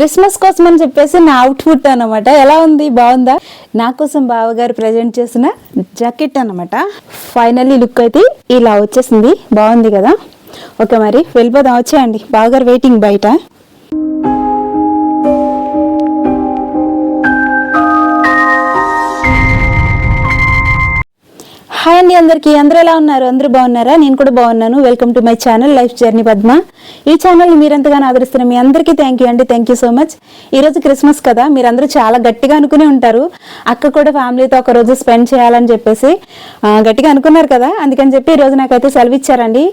Christmas కోసం అని చెప్పేసి నా అవుట్ఫుట్ అన్నమాట. ఎలా ఉంది? బాగుందా? నా కోసం బావగారు ప్రజెంట్ చేసిన జాకెట్ అన్నమాట. ఫైనల్లీ లుక్ అయితే ఇలా వచ్చేసింది. బాగుంది కదా? ఓకే మరి వెళ్ళిపోదాం. వచ్చేయండి. బావగారు వెయిటింగ్ బయట. హాయ్ అండి అందరికీ. అందరూ ఎలా ఉన్నారు? అందరూ బాగున్నారా? నేను కూడా బాగున్నాను. Welcome to my channel life journey Padma ఈ ఛానల్ని మీరెంతగానో ఆదరిస్తున్న మీ అందరికీ థ్యాంక్ యూ అండి. థ్యాంక్ యూ సో మచ్ ఈరోజు క్రిస్మస్ కదా. మీరందరూ చాలా గట్టిగా అనుకునే ఉంటారు. అక్క కూడా ఫ్యామిలీతో ఒక రోజు స్పెండ్ చేయాలని చెప్పేసి గట్టిగా అనుకున్నారు కదా. అందుకని చెప్పి ఈరోజు నాకైతే సెలవు ఇచ్చారండి.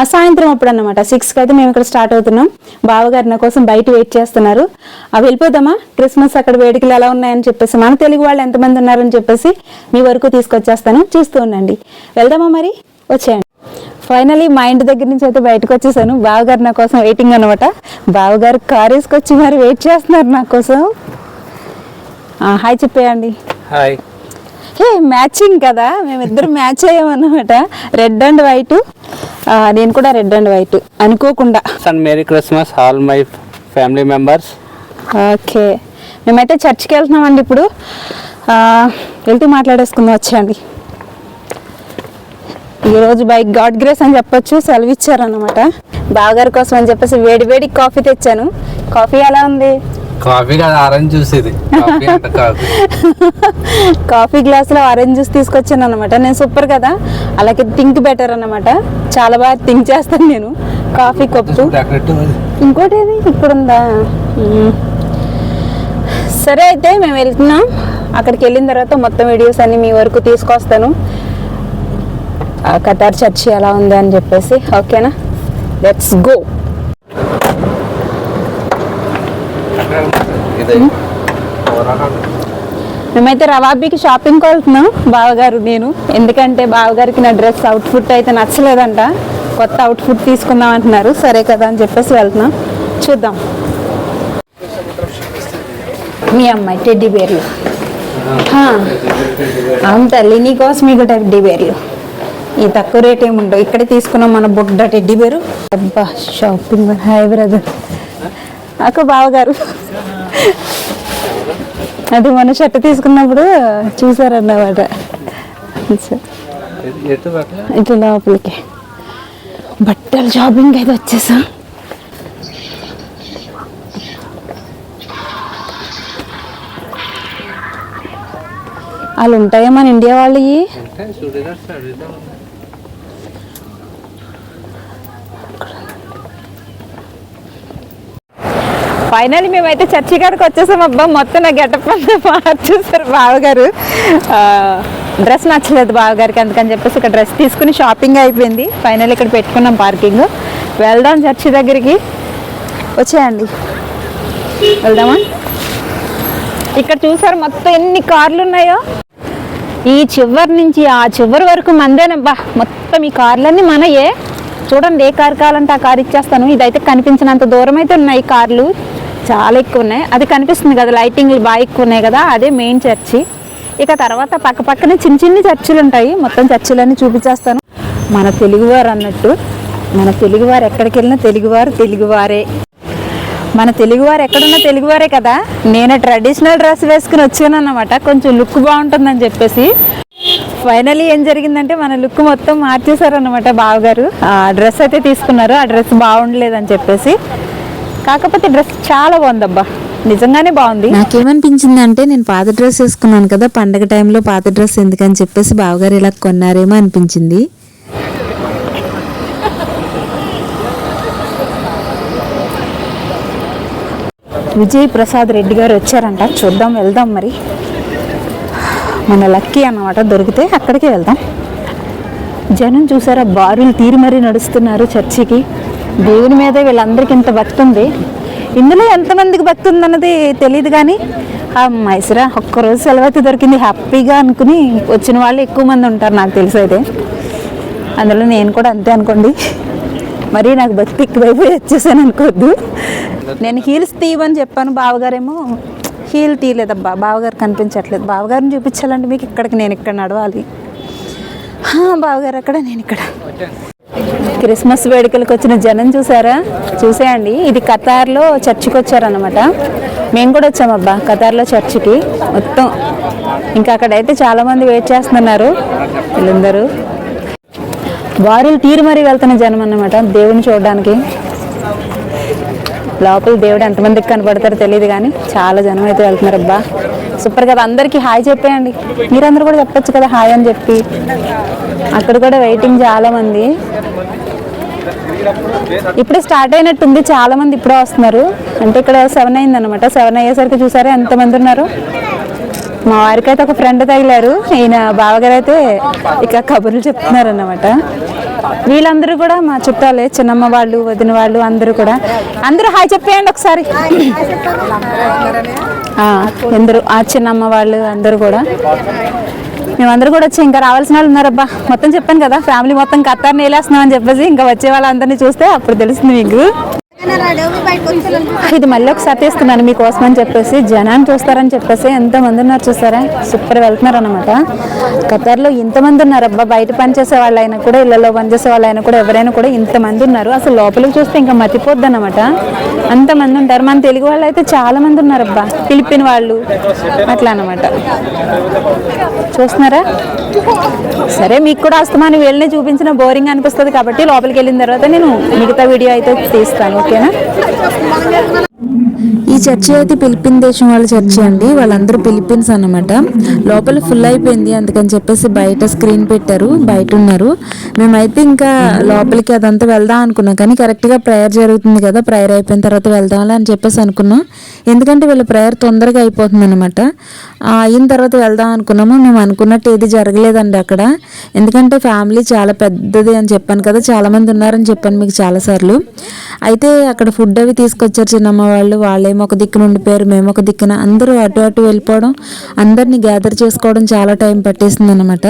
ఆ సాయంత్రం అప్పుడు అనమాట సిక్స్కి అయితే మేము ఇక్కడ స్టార్ట్ అవుతున్నాం. బావగారు నా కోసం బయట వెయిట్ చేస్తున్నారు. ఆ వెళ్ళిపోదామా? క్రిస్మస్ అక్కడ వేడుకలు ఎలా ఉన్నాయని చెప్పేసి మన తెలుగు వాళ్ళు ఎంతమంది ఉన్నారని చెప్పేసి మీ వరకు తీసుకొచ్చేస్తాను. చూస్తూ ఉండండి వెళ్దామా మరి? వచ్చేయండి. ఫైనలీ మా ఇంటి దగ్గర నుంచి అయితే బయటకు వచ్చేసాను. బావగారు నా కోసం వెయిటింగ్ అనమాట బావగారు కార్ వేసుకొచ్చి మరి వెయిట్ చేస్తున్నారు నా కోసం. హాయ్ చెప్పేయండి. హాయ్ హే మ్యాచింగ్ కదా? మేమిద్దరు మ్యాచ్ అయ్యామన్నమాట రెడ్ అండ్ వైట్ నేను కూడా రెడ్ అండ్ వైట్ అనుకోకుండా. And merry Christmas all my family members okay. మేమైతే చర్చ్కి వెళ్తున్నామండి ఇప్పుడు. వెళ్తూ మాట్లాడేసుకుందాం వచ్చేయండి. ఈరోజు బై గాడ్ గ్రేస్ అని చెప్పొచ్చు సెలవు ఇచ్చారనమాట బావగారి కోసం అని చెప్పేసి వేడి వేడి కాఫీ తెచ్చాను. కాఫీ ఎలా ఉంది? కాఫీ కాదు ఆరెంజ్ జ్యూస్ ఇది. కాఫీ కాఫీ గ్లాసులో ఆరెంజ్ జ్యూస్ తీసుకొచ్చాను అనమాట నేను సూపర్ కదా. అలాగే థింక్ బెటర్ అన్నమాట. చాలా బాగా థింక్ చేస్తాను నేను. Coffee cup. ఇంకోటి ఏది? ఇక్కడ ఉందా. సరే అయితే మేము వెళ్తున్నాం. అక్కడికి వెళ్ళిన తర్వాత మొత్తం వీడియోస్ అన్ని మీ వరకు తీసుకొస్తాను. కతార్ చర్చి ఎలా ఉంది అని చెప్పేసి ఓకేనా? లెట్స్ గో మేమైతే రవాబీకి షాపింగ్కి వెళ్తున్నాం బావగారు నేను. ఎందుకంటే బావగారికి నా డ్రెస్ అవుట్ఫిట్ అయితే నచ్చలేదంట. కొత్త అవుట్ఫిట్ తీసుకుందాం అంటున్నారు. సరే కదా అని చెప్పేసి వెళ్తున్నాం. చూద్దాం. మీ అమ్మాయి టెడ్డీ బేర్లు. అవును తల్లి నీకోసం ఇక టెడ్డీ బేర్లు ఈ తక్కువ రేట్ ఏమి ఉండవు ఇక్కడే తీసుకున్నాం మన బుడ్డ టెడ్డి బేరు. అబ్బా షాపింగ్ హాయ్ బ్రదర్ అక్క బావగారు. అది మన షర్ట్ తీసుకున్నప్పుడు చూసారన్నమాట. ఇట్లా లోపలికి. బట్టలు షాపింగ్ అయితే వచ్చేసాం. వాళ్ళు ఉంటాయా మన ఇండియా వాళ్ళవి ఫైనల్ మేమైతే చర్చి కాడికి వచ్చేసాం. అబ్బా మొత్తం నా గెటప్ అంతా మార్చేసారు బావగారు. డ్రెస్ నచ్చలేదు బావగారికి అందుకని చెప్పేసి ఇక్కడ డ్రెస్ తీసుకుని షాపింగ్ అయిపోయింది. ఫైనల్ ఇక్కడ పెట్టుకున్నాం పార్కింగ్. వెళ్దాం చర్చి దగ్గరికి. వచ్చేయండి. వెళ్దామా? ఇక్కడ చూసారు మొత్తం ఎన్ని కార్లు ఉన్నాయో? ఈ చివరి నుంచి ఆ చివరి వరకు మందేనబ్బా మొత్తం ఈ కార్లన్నీ మనయే. చూడండి ఏ కార్ కావాలంటే ఆ కార్ ఇచ్చేస్తాను. ఇదైతే కనిపించినంత దూరం అయితే ఉన్నాయి కార్లు. చాలా ఎక్కువ ఉన్నాయి. అది కనిపిస్తుంది కదా లైటింగ్లు బాగా ఎక్కువ ఉన్నాయి కదా అదే మెయిన్ చర్చి ఇక తర్వాత పక్క పక్కనే చిన్న చిన్న చర్చిలు ఉంటాయి. మొత్తం చర్చిలన్నీ చూపించేస్తాను. మన తెలుగువారు అన్నట్టు మన తెలుగువారు ఎక్కడికి వెళ్ళినా తెలుగువారు తెలుగువారే. మన తెలుగువారు ఎక్కడున్నా తెలుగువారే కదా. నేను ట్రెడిషనల్ డ్రెస్ వేసుకుని వచ్చాను అన్నమాట కొంచెం లుక్ బాగుంటుందని చెప్పేసి. ఫైనలీ ఏం జరిగిందంటే మన లుక్ మొత్తం మార్చేశారు అనమాట బావగారు. ఆ డ్రెస్ అయితే తీసుకున్నారు. ఆ డ్రెస్ బాగుండలేదని చెప్పేసి. కాకపోతే డ్రెస్ చాలా బాగుందబ్బా. నిజంగానే బాగుంది. నాకేమనిపించింది అంటే నేను పాత డ్రెస్ వేసుకున్నాను కదా పండగ టైంలో పాత డ్రెస్ ఎందుకని చెప్పేసి బావగారు ఇలా కొన్నారేమో అనిపించింది. విజయ్ ప్రసాద్ రెడ్డి గారు వచ్చారంట. చూద్దాం వెళ్దాం మరి. మన లక్కీ అన్నమాట దొరికితే అక్కడికే వెళ్దాం. జనం చూసారా బారులు తీరి మరీ నడుస్తున్నారు చర్చికి. దేవుని మీద వీళ్ళందరికీ ఇంత భక్తి ఉంది. ఇందులో ఎంతమందికి భక్తి ఉందన్నది తెలియదు కానీ ఆ మైసరా ఒక్కరోజు సెలవు అయితే దొరికింది. హ్యాపీగా అనుకుని వచ్చిన వాళ్ళు ఎక్కువ మంది ఉంటారు నాకు తెలిసి అయితే. అందులో నేను కూడా అంతే అనుకోండి. మరి నాకు భక్తి ఎక్కువైపోయి వచ్చేసాను అనుకోవద్దు. నేను హీల్స్ తీయమని చెప్పాను బావగారేమో. హీల్ తీయలేదబ్బా బావగారు కనిపించట్లేదు. బావగారిని చూపించాలంటే మీకు ఇక్కడికి నేను ఇక్కడ నడవాలి. హా, బావగారు అక్కడ నేను ఇక్కడ. క్రిస్మస్ వేడుకలకు వచ్చిన జనం చూసారా? చూసేయండి. ఇది ఖతార్లో చర్చికి వచ్చారనమాట మేము కూడా వచ్చామబ్బా ఖతార్లో చర్చికి. మొత్తం ఇంకా అక్కడైతే చాలామంది వెయిట్ చేస్తున్నారు వీళ్ళందరూ. వారులు తీరు మరీ వెళ్తున్న జనం అన్నమాట దేవుని చూడడానికి. లోపల దేవుడు ఎంతమందికి కనపడతారో తెలియదు కానీ చాలా జనం అయితే వెళ్తున్నారు అబ్బా సూపర్ కదా అందరికీ హాయ్ చెప్పేయండి. మీరందరూ కూడా చెప్పచ్చు కదా హాయ్ అని చెప్పి. అక్కడ కూడా వెయిటింగ్ చాలామంది. ఇప్పుడే స్టార్ట్ అయినట్టుంది చాలా మంది ఇప్పుడే వస్తున్నారు. అంటే ఇక్కడ సెవెన్ అయింది అనమాట సెవెన్ అయ్యేసరికి చూసారా ఎంతమంది ఉన్నారు? మా వారికి అయితే ఒక ఫ్రెండ్ తగిలారు. ఈయన బావగారు అయితే ఇక కబుర్లు చెప్తున్నారు అన్నమాట వీళ్ళందరూ కూడా మా చుట్టాలే చిన్నమ్మ వాళ్ళు వదిన వాళ్ళు అందరూ కూడా. అందరూ హాయ్ చెప్పేయండి ఒకసారి. అందరూ ఆ చిన్నమ్మ వాళ్ళు అందరూ కూడా. మేమందరూ కూడా వచ్చి ఇంకా రావాల్సిన వాళ్ళు ఉన్నారబ్బా. మొత్తం చెప్పాను కదా ఫ్యామిలీ మొత్తం కత్తారిని వేలేస్తున్నాం అని చెప్పేసి ఇంకా వచ్చే వాళ్ళందరినీ చూస్తే అప్పుడు తెలుస్తుంది మీకు. ఇది మళ్ళీ ఒకసారి తీస్తున్నాను మీకోసం అని చెప్పేసి. జనాన్ని చూస్తారని చెప్పేసి ఎంతమంది ఉన్నారు చూస్తారా సూపర్ వెళ్తున్నారు అనమాట ఖతర్లో ఇంతమంది ఉన్నారు. అబ్బా బయట పనిచేసే వాళ్ళైనా కూడా ఇళ్ళలో పనిచేసే వాళ్ళైనా కూడా ఎవరైనా కూడా ఇంతమంది ఉన్నారు. అసలు లోపలికి చూస్తే ఇంకా మతిపోద్ది అనమాట అంతమంది ఉంటారు. మన తెలుగు వాళ్ళు అయితే చాలా మంది ఉన్నారు అబ్బా. ఫిలిపిన్ వాళ్ళు అట్లా అనమాట చూస్తున్నారా? సరే మీకు కూడా అస్తమాని వీళ్ళని చూపించిన బోరింగ్ అనిపిస్తుంది కాబట్టి లోపలికి వెళ్ళిన తర్వాత నేను మిగతా వీడియో అయితే తీస్తాను. ఓకేనా? ఈ చర్చి అయితే ఫిలిపిన్ దేశం వాళ్ళ చర్చి అండి. వాళ్ళందరూ ఫిలిపిన్స్ అనమాట లోపల ఫుల్ అయిపోయింది అందుకని చెప్పేసి బయట స్క్రీన్ పెట్టారు బయట ఉన్నారు. మేమైతే ఇంకా లోపలికి అదంతా వెళ్దాం అనుకున్నాం. కానీ కరెక్ట్గా ప్రేయర్ జరుగుతుంది కదా ప్రేయర్ అయిపోయిన తర్వాత వెళ్దాంలే అని చెప్పేసి అనుకున్నాం. ఎందుకంటే వీళ్ళ ప్రేయర్ తొందరగా అయిపోతుంది అనమాట అయిన తర్వాత వెళ్దాం అనుకున్నాము. మేము అనుకున్నట్టు ఏది జరగలేదండి అక్కడ. ఎందుకంటే ఫ్యామిలీ చాలా పెద్దది అని చెప్పాను కదా చాలామంది ఉన్నారని చెప్పాను మీకు చాలాసార్లు. అయితే అక్కడ ఫుడ్ అవి తీసుకొచ్చారు చిన్నమ్మ వాళ్ళు. వాళ్ళేమో ఒక దిక్కున ఉండిపోయారు మేము ఒక దిక్కున. అందరూ అటు అటు వెళ్ళిపోవడం అందరినీ గ్యాదర్ చేసుకోవడం చాలా టైం పట్టేసింది అనమాట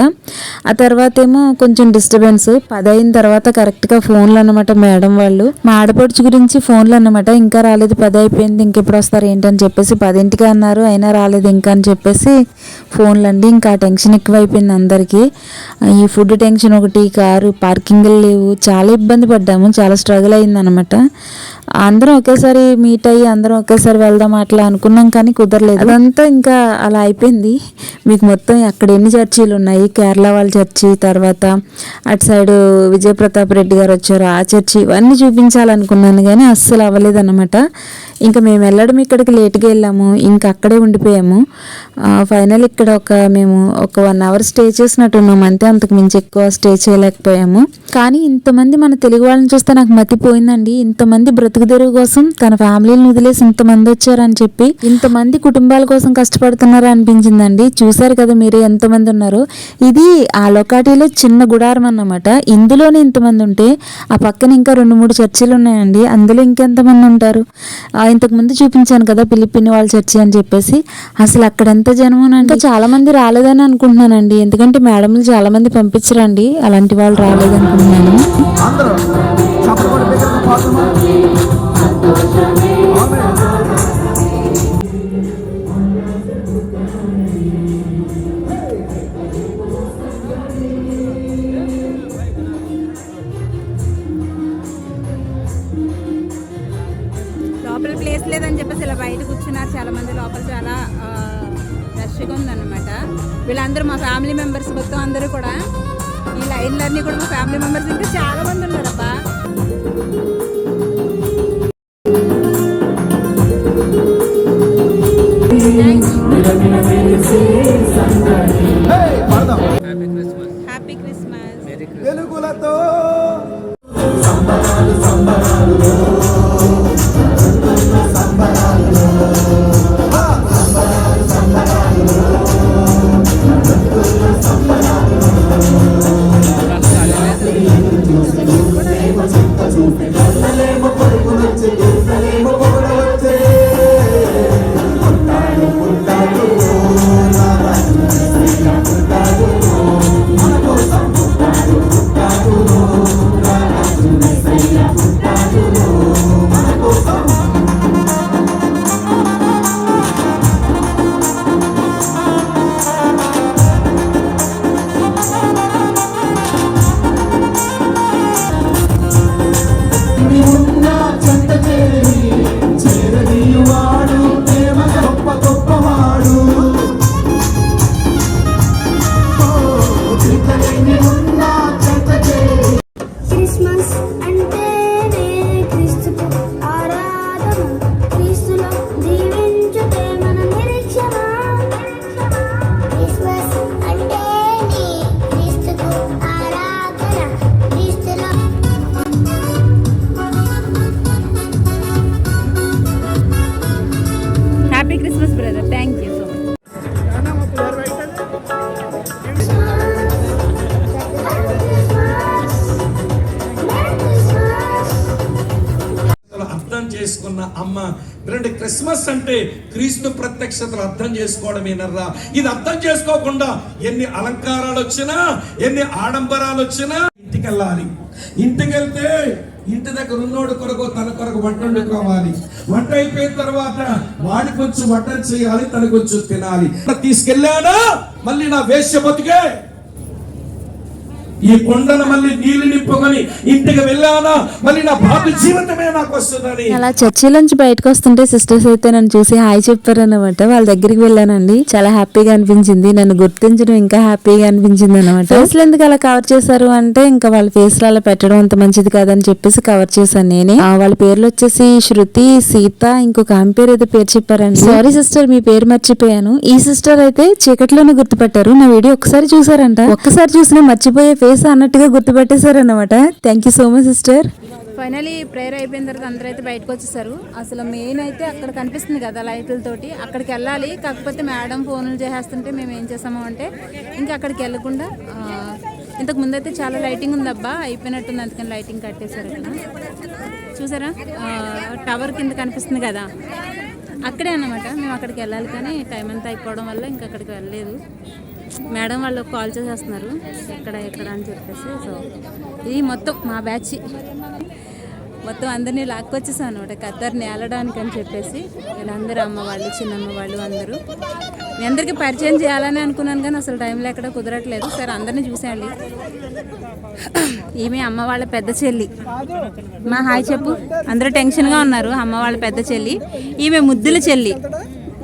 ఆ తర్వాత ఏమో కొంచెం డిస్టర్బెన్స్ పది అయిన తర్వాత కరెక్ట్గా ఫోన్లు అనమాట మేడం వాళ్ళు. మా ఆడపడుచు గురించి ఫోన్లు అనమాట ఇంకా రాలేదు పది అయిపోయింది ఇంకెప్పుడు వస్తారు ఏంటని చెప్పేసి పదింటికి అన్నారు. అయినా రాలేదు ఇంకా అని చెప్పేసి ఫోన్లు అండి ఇంకా టెన్షన్ ఎక్కువైపోయింది అందరికీ. ఈ ఫుడ్ టెన్షన్ ఒకటి కారు పార్కింగ్లు లేవు. చాలా ఇబ్బంది పడ్డాము చాలా స్ట్రగుల్ అయింది అనమాట అందరం ఒకేసారి మీట్ అయ్యి అందరం ఒకేసారి వెళ్దాం అట్లా అనుకున్నాం కానీ కుదరలేదు. అదంతా ఇంకా అలా అయిపోయింది. మీకు మొత్తం అక్కడ ఎన్ని చర్చీలు ఉన్నాయి? కేరళ వాళ్ళ చర్చి తర్వాత అటు సైడ్ విజయప్రతాప్ రెడ్డి గారు వచ్చారు ఆ చర్చి ఇవన్నీ చూపించాలనుకున్నాను కానీ అస్సలు అవ్వలేదు అనమాట ఇంకా మేము వెళ్ళడం ఇక్కడికి లేట్గా వెళ్ళాము. ఇంకా అక్కడే ఉండిపోయాము. ఫైనల్ ఇక్కడ ఒక మేము ఒక వన్ అవర్ స్టే చేసినట్టు ఉన్నాము అంతే అంతకు మించి ఎక్కువ స్టే చేయలేకపోయాము. కానీ ఇంతమంది మన తెలుగు వాళ్ళని చూస్తే నాకు మతిపోయిందండి. ఇంతమంది బ్రతుకు తెరువు కోసం తన ఫ్యామిలీని వదిలేసి ఇంతమంది వచ్చారని చెప్పి ఇంతమంది కుటుంబాల కోసం కష్టపడుతున్నారు అనిపించిందండి. చూసారు కదా మీరు ఎంతమంది ఉన్నారు. ఇది ఆ లొకాటీలో చిన్న గుడారం అన్నమాట. ఇందులోనే ఇంతమంది ఉంటే ఆ పక్కన ఇంకా రెండు మూడు చర్చిలు ఉన్నాయండి. అందులో ఇంకెంతమంది ఉంటారు? ఇంతకుముందు చూపించాను కదా పిలిపిన్ వాళ్ళ చర్చి అని చెప్పేసి. అసలు అక్కడ ఎంత జనం అంటే చాలా మంది రాలేదని అనుకుంటున్నానండి. ఎందుకంటే మేడంలు చాలా మంది పంపించరండి. అలాంటి వాళ్ళు రాలేదనుకుంటున్నాను. అందరూ వీళ్ళందరూ మా ఫ్యామిలీ మెంబర్స్ మొత్తం అందరూ కూడా ఈ లైన్లన్నీ కూడా మా ఫ్యామిలీ మెంబర్స్ ఇంకా చాలా మంది ఉన్నారబ్బా. అంటే క్రీస్తు ప్రత్యక్షతలు అర్థం చేసుకోవడమేనర్రా ఇది అర్థం చేసుకోకుండా ఎన్ని అలంకారాలు వచ్చినా ఎన్ని ఆడంబరాలు వచ్చినా ఇంటికి వెళ్ళాలి ఇంటికి వెళ్తే ఇంటి దగ్గర ఉన్నోడు కొరకు తన కొరకు వంట వండుకోవాలి. వంట అయిపోయిన తర్వాత వాడి కొంచెం వంట చేయాలి తన కొంచెం తినాలి. తీసుకెళ్ళానా? మళ్ళీ నా వేష్య బతికే ఈ కొండను మళ్ళీ నీళ్ళు నింపుకొని ఇంటికి వెళ్ళానా? మళ్ళీ నా బాబు జీవితమే నాకు వస్తుందని. అలా చర్చిలోంచి బయటకు వస్తుంటే సిస్టర్స్ అయితే నన్ను చూసి హాయ్ చెప్పారన్నమాట. వాళ్ళ దగ్గరికి వెళ్ళానండి. చాలా హ్యాపీగా అనిపించింది. నన్ను గుర్తించడం ఇంకా హ్యాపీగా అనిపించింది అనమాట ఫేస్ ఎందుకు అలా కవర్ చేశారు అంటే ఇంకా వాళ్ళ ఫేస్ అలా పెట్టడం అంత మంచిది కాదని చెప్పేసి కవర్ చేశాను నేనే. ఆ, వాళ్ళ పేర్లు వచ్చేసి శృతి సీత ఇంకొక ఆమె పేరు ఏదో పేరు చెప్పారండి. సారీ సిస్టర్ మీ పేరు మర్చిపోయాను. ఈ సిస్టర్ అయితే చీకట్లోనే గుర్తుపట్టారు. నా వీడియో ఒక్కసారి చూసారంట. ఒక్కసారి చూసినా మర్చిపోయే ఫేస్ అన్నట్టుగా గుర్తుపెట్టేశారన్నమాట. Thank you so much sister finally prayer అయిపోయిన తర్వాత అందరూ అయితే బయటకు వచ్చేసారు. అసలు మెయిన్ అయితే అక్కడ కనిపిస్తుంది కదా లైట్లతోటి. అక్కడికి వెళ్ళాలి. కాకపోతే మేడం ఫోన్లు చేసేస్తుంటే మేము ఏం చేసాము అంటే ఇంకా అక్కడికి వెళ్ళకుండా ఇంతకు ముందైతే చాలా లైటింగ్ ఉందబ్బా. అయిపోయినట్టుంది అందుకని లైటింగ్ కట్టేశారు ఇక్కడ. చూసారా? టవర్ కింద కనిపిస్తుంది కదా. అక్కడే అన్నమాట. మేము అక్కడికి వెళ్ళాలి కానీ టైం అంతా అయిపోవడం వల్ల ఇంకా అక్కడికి వెళ్ళలేదు. మేడం వాళ్ళు కాల్ చేసేస్తున్నారు. ఎక్కడ ఎక్కడ అని చెప్పేసి సో ఇది మొత్తం మా బ్యాచ్. మొత్తం అందరినీ లాక్కొచ్చేసాను అనమాట ఖద్దర్ని ఏలడానికి అని చెప్పేసి. వీళ్ళందరూ అమ్మ వాళ్ళు చిన్నమ్మ వాళ్ళు అందరూ. మీ అందరికీ పరిచయం చేయాలని అనుకున్నాను కానీ అసలు టైంలో ఎక్కడ కుదరట్లేదు. సరే అందరినీ చూసేయండి. ఈమె అమ్మ వాళ్ళ పెద్ద చెల్లి. మా హాయ్ చెప్పు. అందరూ టెన్షన్గా ఉన్నారు. అమ్మ వాళ్ళ పెద్ద చెల్లి. ఈమె ముద్దుల చెల్లి.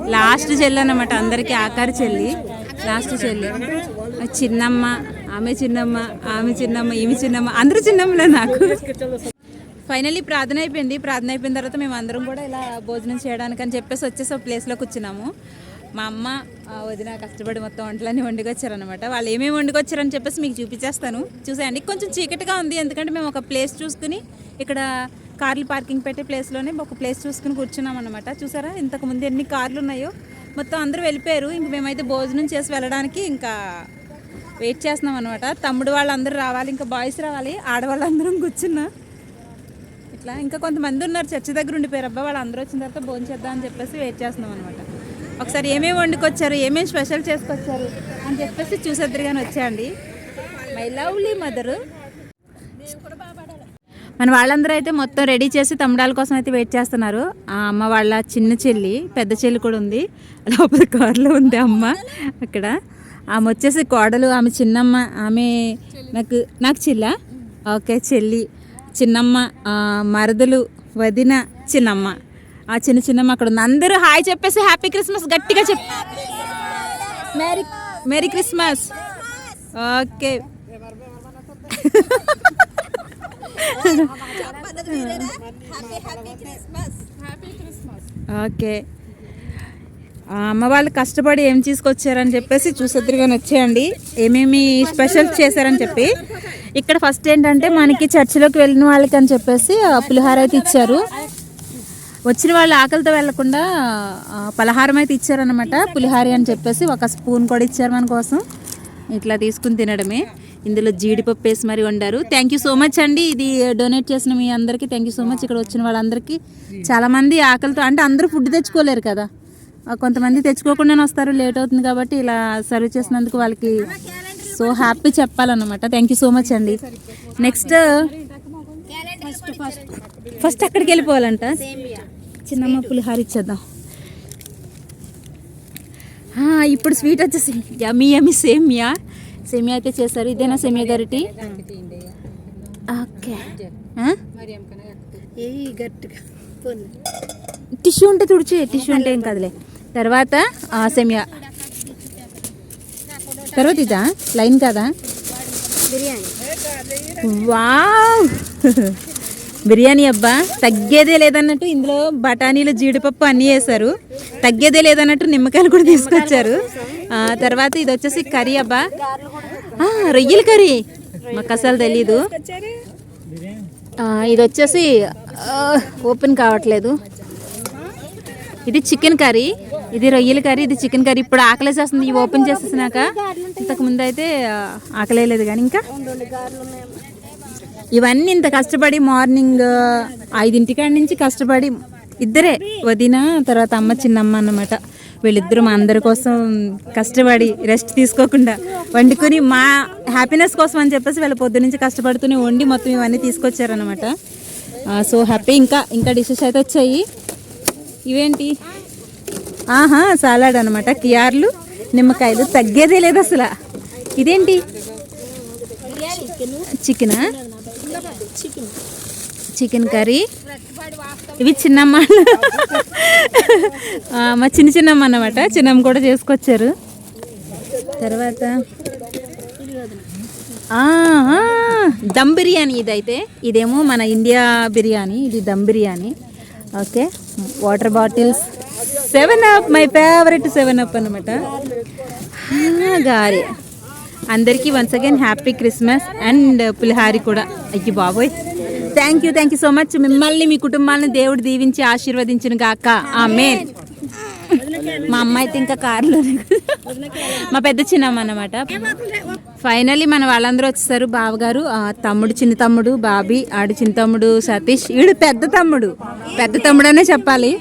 లాస్ట్ చెల్లి అనమాట అందరికీ ఆకారి చెల్లి. లాస్ట్ చెల్లి. చిన్నమ్మ ఆమె చిన్నమ్మ ఆమె చిన్నమ్మ ఈమె చిన్నమ్మ అందరూ చిన్నమ్మలే నాకు. ఫైనల్లీ ప్రార్థన అయిపోయింది. ప్రార్థన అయిపోయిన తర్వాత మేము అందరం కూడా ఇలా భోజనం చేయడానికి అని చెప్పేసి వచ్చేసి ఒక ప్లేస్లో కూర్చున్నాము మా అమ్మ వదిన కష్టపడి మొత్తం వంటలన్నీ వండుకొచ్చారనమాట వాళ్ళు ఏమేమి వండుకొచ్చారని చెప్పేసి మీకు చూపించేస్తాను. చూసేయండి. కొంచెం చీకటిగా ఉంది. ఎందుకంటే మేము ఒక ప్లేస్ చూసుకుని ఇక్కడ కార్లు పార్కింగ్ పెట్టే ప్లేస్లోనే ఒక ప్లేస్ చూసుకుని కూర్చున్నాం అనమాట చూసారా? ఇంతకు ముందు ఎన్ని కార్లు ఉన్నాయో? మొత్తం అందరూ వెళ్ళిపోయారు. ఇంక మేమైతే భోజనం చేసి వెళ్ళడానికి ఇంకా వెయిట్ చేస్తున్నాం అనమాట తమ్ముడు వాళ్ళందరూ రావాలి ఇంకా బాయ్స్ రావాలి. ఆడవాళ్ళందరం కూర్చున్నా. ఇట్లా ఇంకా కొంతమంది ఉన్నారు చర్చి దగ్గర ఉండిపోయారు. అబ్బా వాళ్ళు అందరూ వచ్చిన తర్వాత భోజనం చేద్దాం అని చెప్పేసి వెయిట్ చేస్తున్నాం అనమాట ఒకసారి ఏమేమి వండుకొచ్చారు ఏమేమి స్పెషల్ చేసుకొచ్చారు అని చెప్పేసి చూసేద్దరు కానీ వచ్చాయండి మై లవ్లీ మదరు మన వాళ్ళందరూ అయితే మొత్తం రెడీ చేసి తమ్ముడాల కోసం అయితే వెయిట్ చేస్తున్నారు. ఆ అమ్మ వాళ్ళ చిన్న చెల్లి పెద్ద చెల్లి కూడా ఉంది. లోపల కారులో ఉంది అమ్మ అక్కడ. ఆమె వచ్చేసి కోడలు ఆమె చిన్నమ్మ ఆమె నాకు నాకు చెల్ల? ఓకే చెల్లి. చిన్నమ్మ మరదలు వదిన చిన్నమ్మ. ఆ చిన్న చిన్నమ్మ అక్కడ ఉంది. అందరూ హాయ్ చెప్పేసి హ్యాపీ క్రిస్మస్ గట్టిగా చెప్ merry merry Christmas okay. Okay. అమ్మ వాళ్ళు కష్టపడి ఏం తీసుకొచ్చారని చెప్పేసి చూసొద్దురుగాని వచ్చేయండి. ఏమేమి స్పెషల్ చేశారని చెప్పి. ఇక్కడ ఫస్ట్ ఏంటంటే మనకి చర్చిలోకి వెళ్ళిన వాళ్ళకి అని చెప్పేసి పులిహార అయితే ఇచ్చారు. వచ్చిన వాళ్ళు ఆకలితో వెళ్ళకుండా పలహారం అయితే ఇచ్చారనమాట పులిహారి అని చెప్పేసి ఒక స్పూన్ కూడా ఇచ్చారు మన కోసం. ఇట్లా తీసుకుని తినడమే. ఇందులో జీడిపప్పు వేసి మరి వండారు. థ్యాంక్ యూ సో మచ్ అండి. ఇది డొనేట్ చేసిన మీ అందరికీ థ్యాంక్ యూ సో మచ్ ఇక్కడ వచ్చిన వాళ్ళందరికీ చాలామంది ఆకలితో అంటే అందరూ ఫుడ్ తెచ్చుకోలేరు కదా. కొంతమంది తెచ్చుకోకుండానే వస్తారు లేట్ అవుతుంది కాబట్టి ఇలా సర్వ్ చేసినందుకు వాళ్ళకి సో హ్యాపీ చెప్పాలన్నమాట. థ్యాంక్ యూ సో మచ్ అండి. నెక్స్ట్ ఫస్ట్ అక్కడికి వెళ్ళిపోవాలంట. చిన్నమ్మ పులిహార ఇచ్చేద్దాం. ఇప్పుడు స్వీట్ వచ్చేసి. యమీ యమీ సేమియా సేమియా అయితే చేశారు. ఇదేనా సేమియా గరిటి ఓకే. ఆ? టిష్యూ ఉంటే తుడిచి టిష్యూ ఉంటే ఏం కాదులే. తర్వాత ఆ, సేమియా తర్వాత ఇదా? లైన్ కదా? వావ్! బిర్యానీ అబ్బా తగ్గేదే లేదన్నట్టు ఇందులో బఠానీలు జీడిపప్పు అన్నీ వేశారు. తగ్గేదే లేదన్నట్టు నిమ్మకాయలు కూడా తీసుకొచ్చారు. తర్వాత ఇది వచ్చేసి కర్రీ అబ్బా. రొయ్యల కర్రీ. మాకు అసలు తెలీదు. ఇది వచ్చేసి ఓపెన్ కావట్లేదు. ఇది చికెన్ కర్రీ. ఇది రొయ్యల కర్రీ ఇది చికెన్ కర్రీ. ఇప్పుడు ఆకలేసేస్తుంది ఇవి ఓపెన్ చేసేసినాక. ఇంతకు ముందు అయితే ఆకలేదు కానీ ఇంకా. ఇవన్నీ ఇంత కష్టపడి మార్నింగ్ ఐదింటి కాడి నుంచి కష్టపడి ఇద్దరే వదిన తర్వాత అమ్మ చిన్నమ్మ అన్నమాట. వీళ్ళిద్దరూ మా అందరి కోసం కష్టపడి రెస్ట్ తీసుకోకుండా వండుకొని మా హ్యాపీనెస్ కోసం అని చెప్పేసి వీళ్ళ పొద్దు నుంచి కష్టపడుతూనే వండి మొత్తం ఇవన్నీ తీసుకొచ్చారనమాట సో హ్యాపీ. ఇంకా ఇంకా డిషెస్ అయితే వచ్చాయి. ఇవేంటి? ఆహా సాలాడ్ అనమాట కియార్లు నిమ్మకాయలు. తగ్గేదే లేదు అసలు. ఇదేంటి? చికెనా? Chicken curry. ఇవి చిన్నమ్మ మా చిన్న చిన్నమ్మ అన్నమాట. చిన్నమ్మ కూడా చేసుకొచ్చారు. తర్వాత దమ్ బిర్యానీ ఇదైతే. ఇదేమో మన ఇండియా బిర్యానీ. ఇది dum biryani. Okay. Water bottles. Seven up my favourite seven up అనమాట గారి. అందరికీ once again happy Christmas and పులిహారి కూడా. అయ్యి బాబోయ్. Thank you thank you so much మిమ్మల్ని మీ కుటుంబాలను దేవుడు దీవించి ఆశీర్వదించిన గాక. ఆమె మా అమ్మాయి అయితే ఇంకా కార్లో మా పెద్ద చిన్నమ్మ అన్నమాట. ఫైనల్లీ మన వాళ్ళందరూ వచ్చేసారు. బావగారు ఆ తమ్ముడు చిన్న తమ్ముడు బాబీ ఆడు చిన్న తమ్ముడు సతీష్. వీడు పెద్ద తమ్ముడు. పెద్ద తమ్ముడనే చెప్పాలి.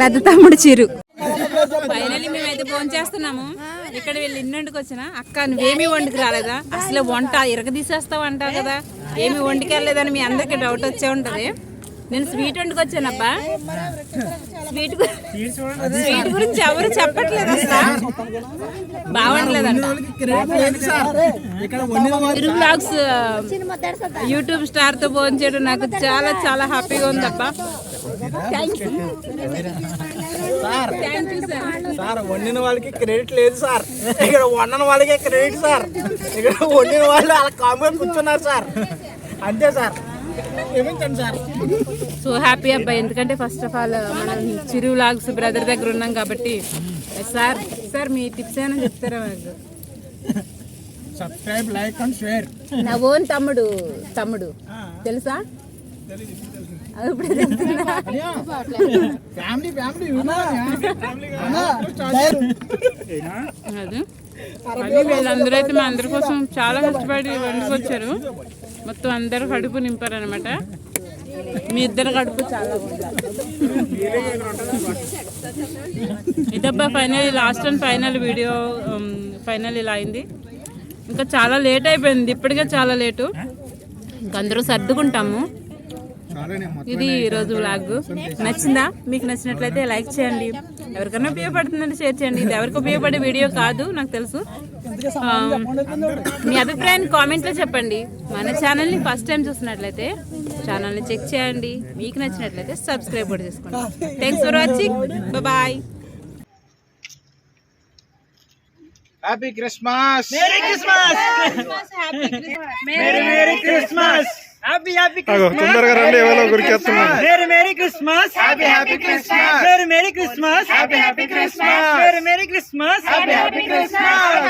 పెద్ద తమ్ముడు చిరు. ఫోన్ చేస్తున్నాము ఇక్కడ వీళ్ళు ఇన్నంటికి వచ్చిన అక్క నువ్వేమీ వండుకు రాలేదా? అసలు వంట ఇరగ తీసేస్తావు అంటావు కదా ఏమి వండుకెళ్ళలేదని మీ అందరికి డౌట్ వచ్చే ఉంటది. నేను స్వీట్ వండుకొచ్చానబ్బా. స్వీట్ గు- స్వీట్ గురించి ఎవరు చెప్పట్లేదు అసలు. బాగుండలేదంట. ఇరు బ్లాగ్స్ యూట్యూబ్ స్టార్తో ఫోన్ చేయడం నాకు చాలా చాలా హ్యాపీగా ఉందబ్బా. Thank you sir. సార్ వండిన వాళ్ళకి క్రెడిట్ లేదు సార్. ఇక్కడ వండని వాళ్ళకే క్రెడిట్ సార్. ఇక్కడ వండిన వాళ్ళు అలా కామ్గా కూర్చున్నారు సార్. అంతే సార్. సో హ్యాపీ అబ్బాయి ఎందుకంటే ఫస్ట్ ఆఫ్ ఆల్ మనం చిరు వ్లాగ్స్ బ్రదర్ దగ్గర ఉన్నాం కాబట్టి సార్ సార్ మీ టిప్స్ ఏమైనా చెప్తారా మాకు? సబ్స్క్రైబ్ లైక్ అండ్ షేర్ నా ఓన్ తమ్ముడు తమ్ముడు. తెలుసా? ఫ్యామిలీ ఫ్యామిలీ వీళ్ళందరూ అయితే మా అందరి కోసం చాలా కష్టపడి వండుకొచ్చారు మొత్తం అందరూ కడుపు నింపారనమాట మీ ఇద్దరు కడుపు చాలా ఇదబ్బా final last and final video final ఇలా అయింది. ఇంకా చాలా లేట్ అయిపోయింది. ఇప్పటికే చాలా లేటు ఇంకా అందరూ సర్దుకుంటాము. ఇది ఈరోజు వ్లాగ్ నచ్చిందా? మీకు నచ్చినట్లయితే లైక్ చేయండి. ఎవరికైనా ఉపయోగపడుతుందంటే షేర్ చేయండి. ఇది ఎవరికి ఉపయోగపడే వీడియో కాదు నాకు తెలుసు. ఆ, మీ అభిప్రాయాన్ని కామెంట్లో చెప్పండి. మన ఛానల్ని ఫస్ట్ టైం చూసినట్లయితే ఛానల్ని చెక్ చేయండి. మీకు నచ్చినట్లయితే సబ్స్క్రైబ్ కూడా చేసుకోండి. Thanks for watching bye happy Christmas merry Christmas merry merry Christmas happy happy తొందరగా రండి ఎవరో గురికేస్తున్నారు merry merry Christmas happy happy Christmas merry merry Christmas happy happy Christmas merry merry Christmas happy happy Christmas